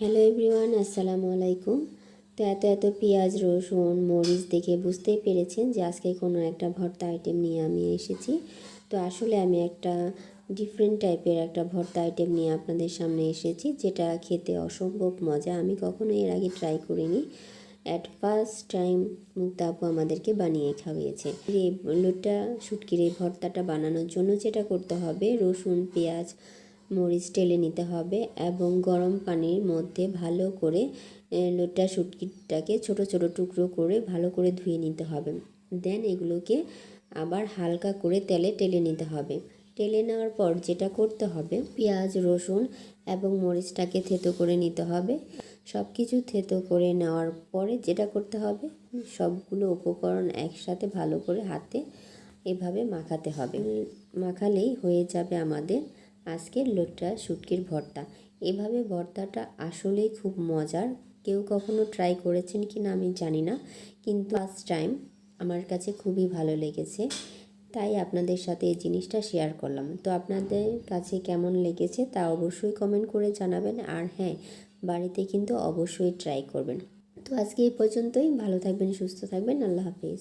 Hello everyone আসসালামু আলাইকুম তো এত এত পেঁয়াজ, রসুন, মরিচ দেখে বুঝতেই পেরেছেন যে আজকে কোনো একটা ভর্তা আইটেম নিয়ে আমি এসেছি। তো আসলে আমি একটা ডিফারেন্ট টাইপের একটা ভর্তা আইটেম নিয়ে আপনাদের সামনে এসেছি, যেটা খেতে অসম্ভব মজা। আমি কখনো এর আগে ট্রাই করিনি। অ্যাট ফার্স্ট টাইম মুক্তাপু আমাদেরকে বানিয়ে খাওয়িয়েছে। এই লোটা শুটকির এই ভর্তাটা বানানোর জন্য যেটা করতে হবে, রসুন, পেঁয়াজ মরিচ টেলে নিতে হবে এবং গরম পানির মধ্যে ভালো করে লোটা শুটকিটাকে ছোট ছোট টুকরো করে ভালো করে ধুয়ে নিতে হবে। দেন এগুলোকে আবার হালকা করে তেলে টেলে নিতে হবে। টেলে নেওয়ার পর যেটা করতে হবে, পেঁয়াজ, রসুন এবং মরিচটাকে থেতো করে নিতে হবে। সব কিছু থেতো করে নেওয়ার পরে যেটা করতে হবে, সবগুলো উপকরণ একসাথে ভালো করে হাতে এভাবে মাখাতে হবে। মাখালেই হয়ে যাবে আমাদের আজকের লোটটা শুটকির ভর্তা। এভাবে ভর্তাটা আসলেই খুব মজার। কেউ কখনো ট্রাই করেছেন কি না আমি জানি না, কিন্তু ফার্স্ট টাইম আমার কাছে খুবই ভালো লেগেছে। তাই আপনাদের সাথে এই জিনিসটা শেয়ার করলাম। তো আপনাদের কাছে কেমন লেগেছে তা অবশ্যই কমেন্ট করে জানাবেন। আর হ্যাঁ বাড়িতে কিন্তু অবশ্যই ট্রাই করবেন। তো আজকে এই পর্যন্তই। ভালো থাকবেন, সুস্থ থাকবেন। আল্লাহ হাফিজ।